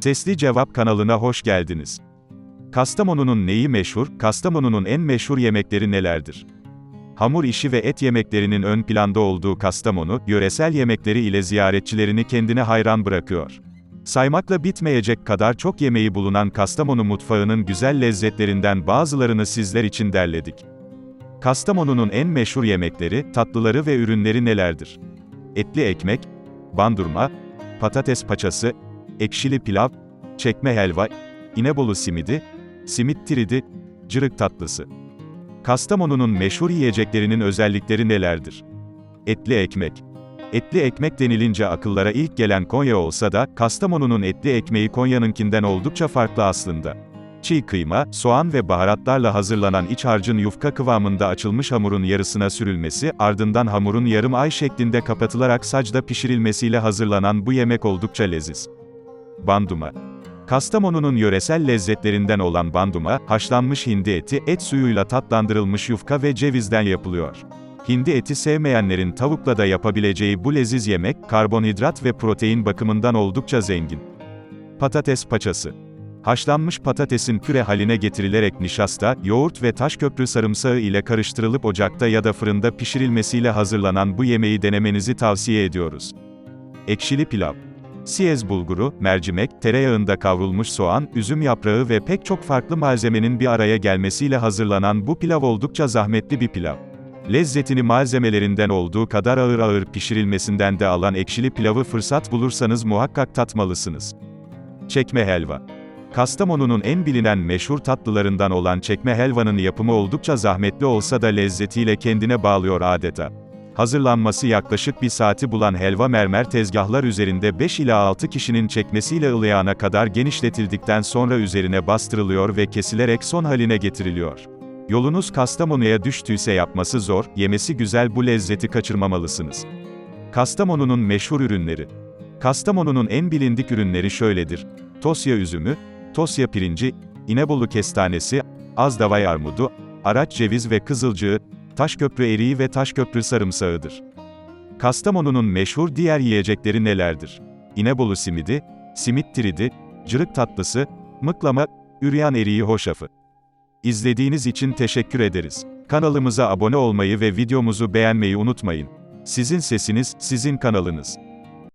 Sesli Cevap kanalına hoş geldiniz. Kastamonu'nun neyi meşhur, Kastamonu'nun en meşhur yemekleri nelerdir? Hamur işi ve et yemeklerinin ön planda olduğu Kastamonu, yöresel yemekleri ile ziyaretçilerini kendine hayran bırakıyor. Saymakla bitmeyecek kadar çok yemeği bulunan Kastamonu mutfağının güzel lezzetlerinden bazılarını sizler için derledik. Kastamonu'nun en meşhur yemekleri, tatlıları ve ürünleri nelerdir? Etli ekmek, bandurma, patates paçası, ekşili pilav, çekme helva, İnebolu simidi, simit tridi, cırık tatlısı. Kastamonu'nun meşhur yiyeceklerinin özellikleri nelerdir? Etli ekmek. Etli ekmek denilince akıllara ilk gelen Konya olsa da, Kastamonu'nun etli ekmeği Konya'nınkinden oldukça farklı aslında. Çiğ kıyma, soğan ve baharatlarla hazırlanan iç harcın yufka kıvamında açılmış hamurun yarısına sürülmesi, ardından hamurun yarım ay şeklinde kapatılarak sacda pişirilmesiyle hazırlanan bu yemek oldukça leziz. Banduma. Kastamonu'nun yöresel lezzetlerinden olan banduma, haşlanmış hindi eti, et suyuyla tatlandırılmış yufka ve cevizden yapılıyor. Hindi eti sevmeyenlerin tavukla da yapabileceği bu leziz yemek, karbonhidrat ve protein bakımından oldukça zengin. Patates paçası. Haşlanmış patatesin püre haline getirilerek nişasta, yoğurt ve taşköprü sarımsağı ile karıştırılıp ocakta ya da fırında pişirilmesiyle hazırlanan bu yemeği denemenizi tavsiye ediyoruz. Ekşili pilav. Siyez bulguru, mercimek, tereyağında kavrulmuş soğan, üzüm yaprağı ve pek çok farklı malzemenin bir araya gelmesiyle hazırlanan bu pilav oldukça zahmetli bir pilav. Lezzetini malzemelerinden olduğu kadar ağır ağır pişirilmesinden de alan ekşili pilavı fırsat bulursanız muhakkak tatmalısınız. Çekme helva. Kastamonu'nun en bilinen meşhur tatlılarından olan çekme helvanın yapımı oldukça zahmetli olsa da lezzetiyle kendine bağlıyor adeta. Hazırlanması yaklaşık bir saati bulan helva mermer tezgahlar üzerinde 5 ila 6 kişinin çekmesiyle ılıyana kadar genişletildikten sonra üzerine bastırılıyor ve kesilerek son haline getiriliyor. Yolunuz Kastamonu'ya düştüyse yapması zor, yemesi güzel bu lezzeti kaçırmamalısınız. Kastamonu'nun meşhur ürünleri. Kastamonu'nun en bilindik ürünleri şöyledir. Tosya üzümü, Tosya pirinci, İnebolu kestanesi, Azdavay armudu, araç ceviz ve kızılcığı, Taşköprü eriği ve Taşköprü sarımsağıdır. Kastamonu'nun meşhur diğer yiyecekleri nelerdir? İnebolu simidi, simit tridi, cırık tatlısı, mıklama, üryan eriği hoşafı. İzlediğiniz için teşekkür ederiz. Kanalımıza abone olmayı ve videomuzu beğenmeyi unutmayın. Sizin sesiniz, sizin kanalınız.